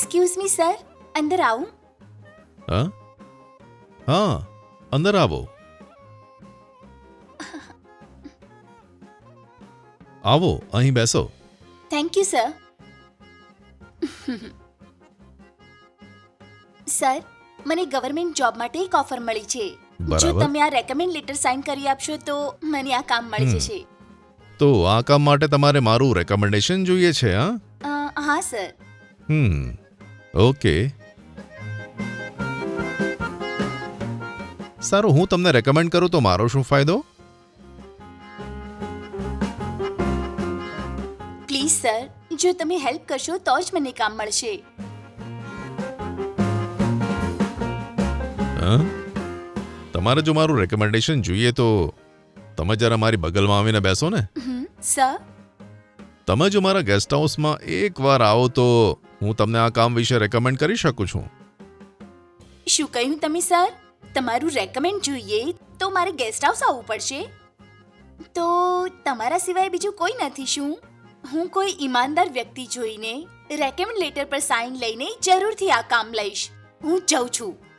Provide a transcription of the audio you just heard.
Excuse me sir અંદર આવું હા હા અંદર આવો આવો અહીં બેસો થેન્ક યુ સર સર મને ગવર્મેન્ટ જોબ માટે એક ઓફર મળી છે. જો તમે આ રેકમેન્ડ લેટર સાઇન કરી આપશો તો મને આ કામ મળી. જશે. તો આ કામ માટે તમારે મારું રેકમેન્ડેશન જોઈએ છે હા? હા સર હમ. ઓકે. સારું હું તમને રેકમેન્ડ કરું તો મારો શું ફાયદો? પ્લીઝ સર જો તમે હેલ્પ કરશો તો જ મને કામ મળશે. હા? તમારે જો મારું રેકમેન્ડેશન જોઈએ તો તમે જરા મારી બગલમાં આવીને બેસો ને. હમ સર તમે જો મારા ગેસ્ટ હાઉસમાં એકવાર આવો તો હું તમને આ કામ વિશે રેકમેન્ડ કરી શકું છું. શું કહ્યું તમે સર તમારું રેકમેન્ડ જોઈએ તો મારે ગેસ્ટ હાઉસ આવવું પડશે. તો તમારા સિવાય બીજું કોઈ નથી શું? હું કોઈ ઈમાનદાર વ્યક્તિ જોઈને રેકમેન્ડ લેટર પર સાઇન લઈને જરૂરથી આ કામ લઈશ. હું જઉં છું.